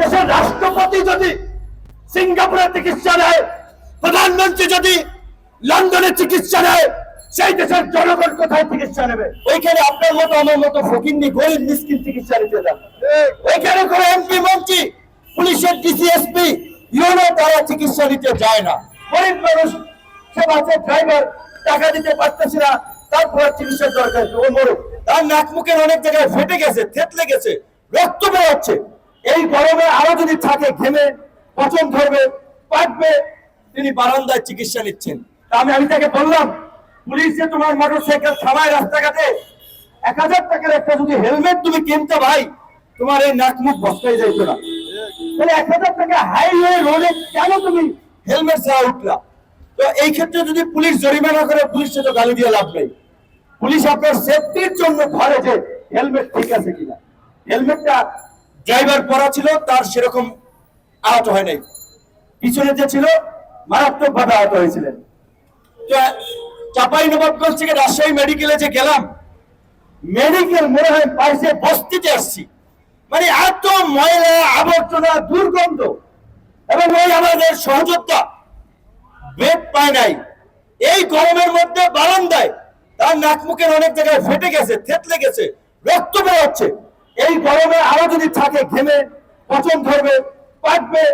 দেশের রাষ্ট্রপতি যদি সিঙ্গাপুরে চিকিৎসা নেয় প্রধানমন্ত্রী যদি লন্ডনে চিকিৎসা নেয় সেই দেশের জনগণ কোথায় চিকিৎসা নেবে? ওইখানে আপনার মতো আমার মতো ফকিন্নি গরিব মিসকিন চিকিৎসা নিতে যান। ওইখানে কোনো এমপি মন্ত্রী পুলিশের ডিসিএসপি ইউনো তারা চিকিৎসা নিতে যায় না। গরিব মানুষ সে বাসের ড্রাইভার টাকা দিতে পারতেছে না তারপর চিকিৎসার দরকার ও মরুক। তার নাক মুখের অনেক জায়গায় ফেটে গেছে থেতলে গেছে রক্ত বেরোচ্ছে। এই গরমে আরও যদি থাকে, ঘেমে, পচন ধরবে, পাকবে, তিনি বারান্দায় চিকিৎসা নিচ্ছেন। আমি আমি তাকে বললাম, পুলিশ যে তোমার মোটর সাইকেল থামায় রাস্তাঘাটে, এক হাজার টাকার একটা যদি হেলমেট তুমি কিনতে ভাই, তোমার এই নাক মুখ বসকাই যাইতো না। তাহলে এক হাজার টাকা হাইওয়ে রোডে কেন তুমি হেলমেট ছাড়া উঠলা? তো এই ক্ষেত্রে যদি পুলিশ জরিমানা করে পুলিশকে তো গালি দিয়ে লাভ নেই। পুলিশ আপনার সেফটির জন্য ধরে যে হেলমেট ঠিক আছে কিনা। হেলমেটটা ড্রাইভার পরা ছিল, তার সেরকম আহত হয় নাই। পিছনে যে ছিল মারাত্মক ভাবে আহত হয়েছিলেন। চাপাই নবাবগঞ্জ থেকে রাজশাহী মেডিকেলে যে গেলাম, মেডিকেল মনে হয় পাইছে বস্তিতে আসছি। মানে এত ময়লা, আবর্জনা, দুর্গন্ধ, এবং ওই আমাদের সহযোদ্ধা বেড পায় নাই। এই গরমের মধ্যে বারান্দায় তার নাক মুখের অনেক জায়গায় ফেটে গেছে, থেতলে গেছে, রক্ত বেরোচ্ছে। এই গরমে আরও যদি থাকে, ঘেমে, পচন ধরবে, পাকবে,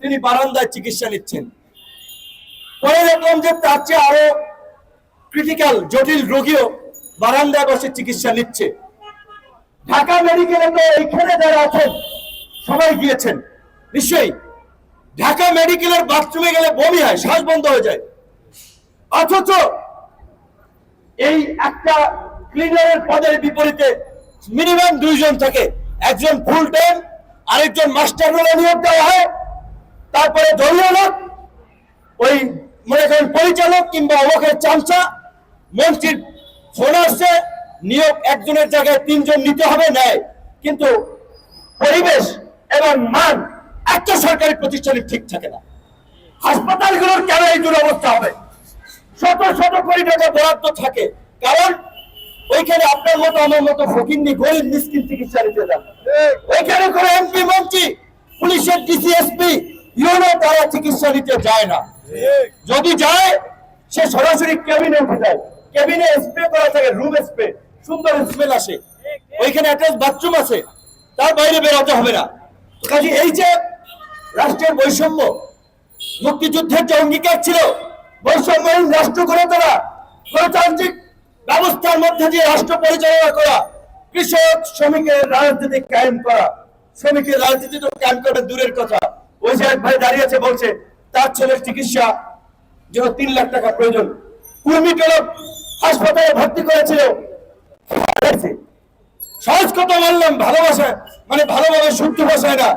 তিনি বারান্দায় চিকিৎসা নিচ্ছেন। পরে দেখলাম যে তার চেয়ে আরও ক্রিটিক্যাল জটিল রোগীও বারান্দায় বসে চিকিৎসা নিচ্ছে। ঢাকা মেডিকেলে তো এইখানে যারা আছেন, সবাই গিয়েছেন। নিশ্চয়ই, ঢাকা মেডিকেলের বাথরুমে গেলে বমি হয়, শ্বাস বন্ধ হয়ে যায়। অথচ এই একটা ক্লিনারের পদের বিপরীতে মিনিমাম দুইজন থাকে। একজন ফুল টাইম আরেকজন মাস্টার রোলে নিয়োগ দেওয়া হয়। তারপরে দলীয় লোক, ওই মনে করেন পরিচালক কিংবা অবকের চামচা, মন্ত্রীর ফোন আসছে, নিয়োগ একজনের জায়গায় তিনজন নিতে হবে, নেয়। কিন্তু পরিবেশ এবং মান একটা সরকারি প্রতিষ্ঠানে ঠিক থাকে না। হাসপাতালগুলোর কেন এই দুরবস্থা হবে? শত শত কোটি বরাদ্দ থাকে। কারণ ওইখানে আপনার মতো, আমার মতো ফকিন্নি গরিব, মিসকিন চিকিৎসা নিতে যান। ওইখানে কোনো এমপি, মন্ত্রী, পুলিশের ডিসিএসপি ইউনো তারা চিকিৎসা নিতে যায় না। যদি যায়, সে সরাসরি কেবিনে উঠে যায়। কেবিনে স্প্রে করা থাকে, রুম স্প্রে, সুন্দর স্মেল আসে। ওইখানে অ্যাটাচ বাথরুম আছে, তার বাইরে বেরোতে হবে না। কাজে এই যে রাষ্ট্রের বৈষম্য, মুক্তিযুদ্ধের যে অঙ্গীকার ছিল, বৈষম্যহীন রাষ্ট্র গড়ে তোলা, গণতান্ত্রিক ব্যবস্থার মধ্যে দিয়ে রাষ্ট্র পরিচালনা করা, কৃষক শ্রমিকের রাজনীতি কায়েম করা, শ্রমিকের রাজনীতি তো কায়েম করা দূরের কথা। ওই যে এক ভাই দাঁড়িয়ে আছে, বলছে, তার ছেলের চিকিৎসা যেন তিন লাখ টাকা প্রয়োজন। কুর্মিটলক হাসপাতালে ভর্তি করেছিল। সহজ কথা বললাম, ভালোবাসা মানে ভালোভাবে শুদ্ধ ভাষায় না,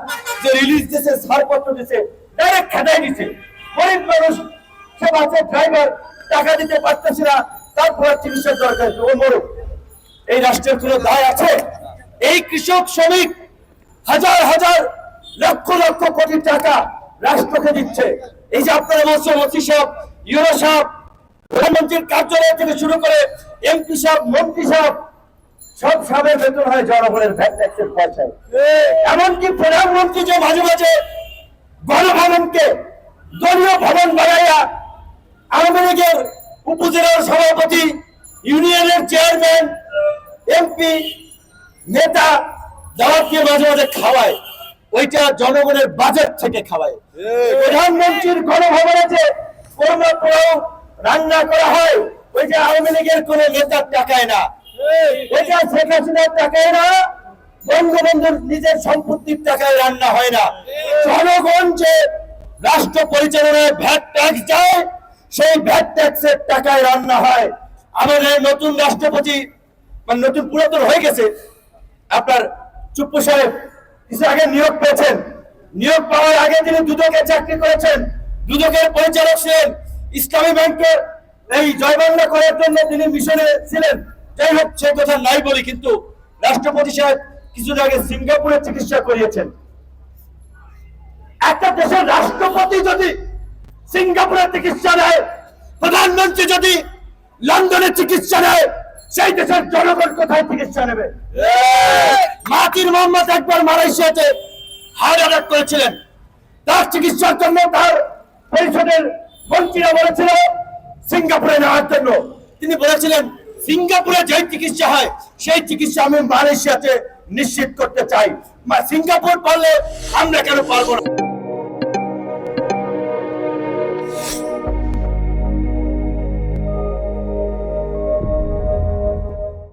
যে রিলিজ দিছে, ছাড়পত্র দিছে ডাইরেক্ট খেদাই দিছে। গরিব মানুষ, সে বাসের ড্রাইভার টাকা দিতে পারতেছে না তারপর চিকিৎসার দরকার ও মরুক। এই রাষ্ট্রের কোনো দায় আছে? এই কৃষক শ্রমিক হাজার হাজার লক্ষ লক্ষ কোটি টাকা রাষ্ট্রকে দিচ্ছে। এই যে আপনারা বলছেন ওসি সাহেব ইউরো সাহেব, প্রধানমন্ত্রীর কার্যালয় থেকে শুরু করে এমপি সাহেব, মন্ত্রী সাহেব, সব সাবের বেতন হয় জনগণের এমনকি প্রধানমন্ত্রী যে মাঝে মাঝে গণভবনকে দলীয় ভবন বানাইয়া আওয়ামী লীগের উপজেলার সভাপতি ইউনিয়নের চেয়ারম্যান এমপি নেতা দাওয়াতকে মাঝে মাঝে খাওয়ায় ওইটা জনগণের বাজেট থেকে খাওয়ায়। প্রধানমন্ত্রীর গণভবনে যে কোনো কোনো রান্না করা হয় ওই যে আওয়ামী লীগের কোনো নেতার টাকায় না। ওইটা শেখ হাসিনার টাকায় না বঙ্গবন্ধুর নিজের সম্পত্তির টাকায় রান্না হয় না। জনগণ যে রাষ্ট্র পরিচালনায় ভ্যাট ট্যাক্স যায় সেই ভ্যাট ট্যাক্সের টাকায় রান্না হয়। আমাদের নতুন রাষ্ট্রপতি মানে নতুন পুরাতন হয়ে গেছে। আপনার চুপ্পু সাহেব, কিছু আগে নিয়োগ পেয়েছেন। নিয়োগ পাওয়ার আগে তিনি দুদকে চাকরি করেছেন। দুদকের পরিচালক ছিলেন ইসলামী ব্যাংকের এই জয়বাংলা করার জন্য তিনি মিশনে ছিলেন। যাই হোক, সে কথা নাই বলি, কিন্তু রাষ্ট্রপতি সাহেব কিছুদিন আগে সিঙ্গাপুরে চিকিৎসা করিয়েছেন। একটা দেশের রাষ্ট্রপতি যদি সিঙ্গাপুরে চিকিৎসা নেয়। প্রধানমন্ত্রী যদি লন্ডনে চিকিৎসা নেয়, সেই দেশের জনগণ কোথায় চিকিৎসা নেবে? মাতির মোহাম্মদ একবার মালয়েশিয়াতে হার্ট অ্যাটাক করেছিলেন। তার চিকিৎসার জন্য তার পরিষদের মন্ত্রীরা বলেছিল, সিঙ্গাপুরে নেওয়ার জন্য। তিনি বলেছিলেন, সিঙ্গাপুরে যে চিকিৎসা হয়, সেই চিকিৎসা আমি মালয়েশিয়াতে নিশ্চিত করতে চাই। সিঙ্গাপুর পারলে আমরা কেন পারব না?